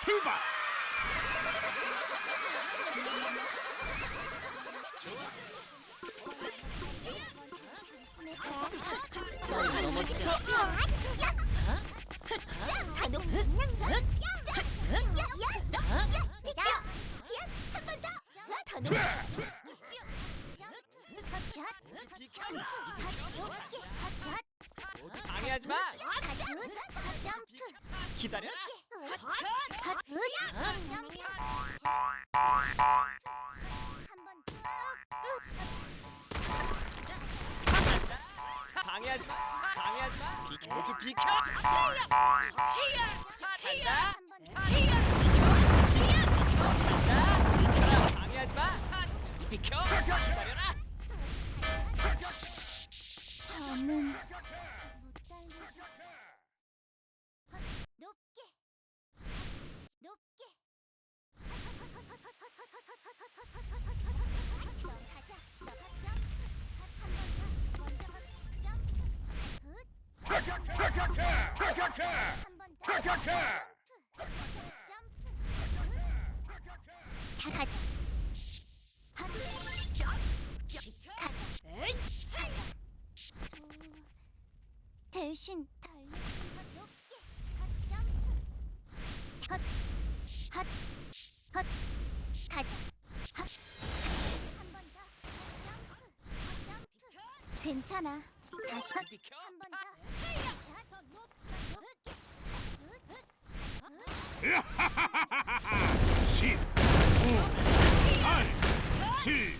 출발! 기다려. 방해하지 마. 방해하지 마. 비, 모두 비켜. 간다. 간다. 비켜라. 방해하지 마. 저리 비켜. 기다려라. 저는 점프 다 가자 대신 점프 괜찮아 다시. 한번더 더 높게 10, 9, 8, 7,